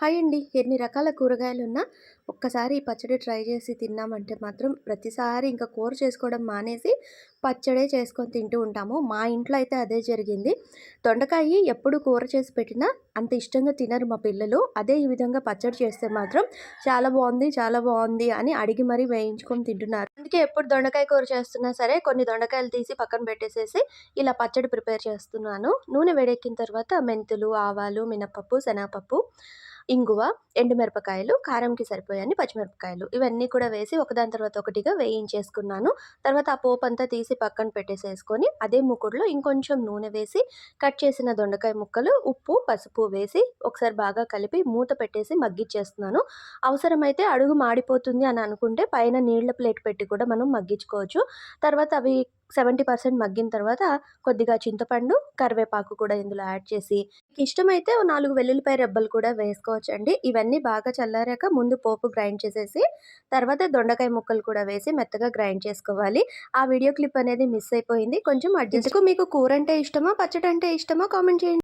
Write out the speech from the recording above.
Hi అండి. ఎన్ని రకాల కూరగాయలు ఉన్నా ఒక్కసారి ఈ పచ్చడి ట్రై చేసి తిన్నామంటే మాత్రం ప్రతిసారి ఇంకా కూర చేసుకోవడం మానేసి పచ్చడే చేసుకొని తింటూ ఉంటాము. మా ఇంట్లో అయితే అదే జరిగింది. దొండకాయ ఎప్పుడు కూర చేసి పెట్టినా అంత ఇష్టంగా తినరు మా పిల్లలు. అదే ఈ విధంగా పచ్చడి చేస్తే మాత్రం చాలా బాగుంది చాలా బాగుంది అని అడిగి మరీ వేయించుకొని తింటున్నారు. అందుకే ఎప్పుడు దొండకాయ కూర చేస్తున్నా సరే కొన్ని దొండకాయలు తీసి పక్కన పెట్టేసేసి ఇలా పచ్చడి ప్రిపేర్ చేస్తున్నాను. నూనె వేడెక్కిన తర్వాత మెంతులు ఆవాలు మినపప్పు శనగపప్పు ఇంగువ ఎండుమిరపకాయలు కారంకి సరిపోయాన్ని పచ్చిమిరపకాయలు. ఇవన్నీ కూడా వేసి ఒకదాని తర్వాత ఒకటిగా వేయించేసుకున్నాను. తర్వాత ఆ పోపు అంతా తీసి పక్కన పెట్టేసేసుకొని అదే మూకుడులో ఇంకొంచెం నూనె వేసి కట్ చేసిన దొండకాయ ముక్కలు ఉప్పు పసుపు వేసి ఒకసారి బాగా కలిపి మూత పెట్టేసి మగ్గిచ్చేస్తున్నాను. అవసరమైతే అడుగు మాడిపోతుంది అని అనుకుంటే పైన నీళ్ళ ప్లేట్ పెట్టి కూడా మనం మగ్గించుకోవచ్చు. తర్వాత అవి సెవెంటీ పర్సెంట్ మగ్గిన తర్వాత కొద్దిగా చింతపండు కరివేపాకు కూడా ఇందులో యాడ్ చేసి మీకు ఇష్టమైతే నాలుగు వెల్లుల్లిపాయ రెబ్బలు కూడా వేసుకోవచ్చు అండి ఇవన్నీ బాగా చల్లారాక ముందు పోపు గ్రైండ్ చేసేసి తర్వాత దొండకాయ ముక్కలు కూడా వేసి మెత్తగా గ్రైండ్ చేసుకోవాలి. ఆ వీడియో క్లిప్ అనేది మిస్ అయిపోయింది. కొంచెం అడ్జస్ట్కు మీకు కూర అంటే ఇష్టమా? పచ్చడి అంటే ఇష్టమా? కామెంట్ చేయండి.